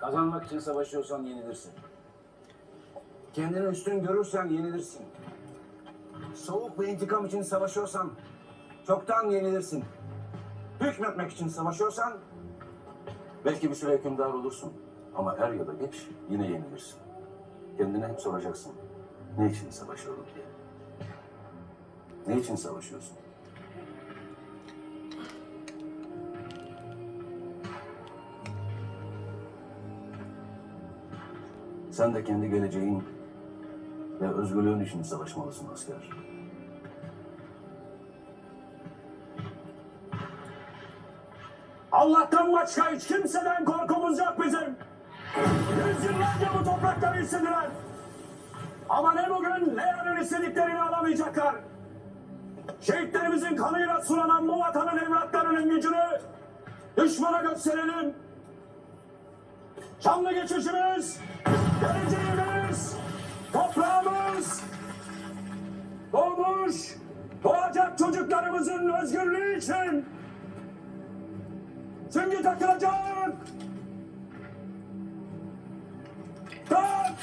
Kazanmak için savaşıyorsan yenilirsin. Kendini üstün görürsen yenilirsin. Soğuk ve intikam için savaşıyorsan çoktan yenilirsin. Hükmetmek için savaşıyorsan belki bir süre hükümdar olursun. Ama er ya da geç yine yenilirsin. Kendine hep soracaksın. Ne için savaşıyorum diye. Ne için savaşıyorsun? Sen de kendi geleceğin ve özgürlüğün için savaşmalısın asker. Allah'tan başka hiç kimseden korkumuz yok bizim. Yüzyıllarca bu toprakları istediler. Ama ne bugün ne yarın istediklerini alamayacaklar. Şehitlerimizin kanıyla sulanan bu vatanın evlatlarının gücünü düşmana gösterelim. Canlı geçişimiz, doğacak çocuklarımızın özgürlüğü için Süngü takılacak. Tak!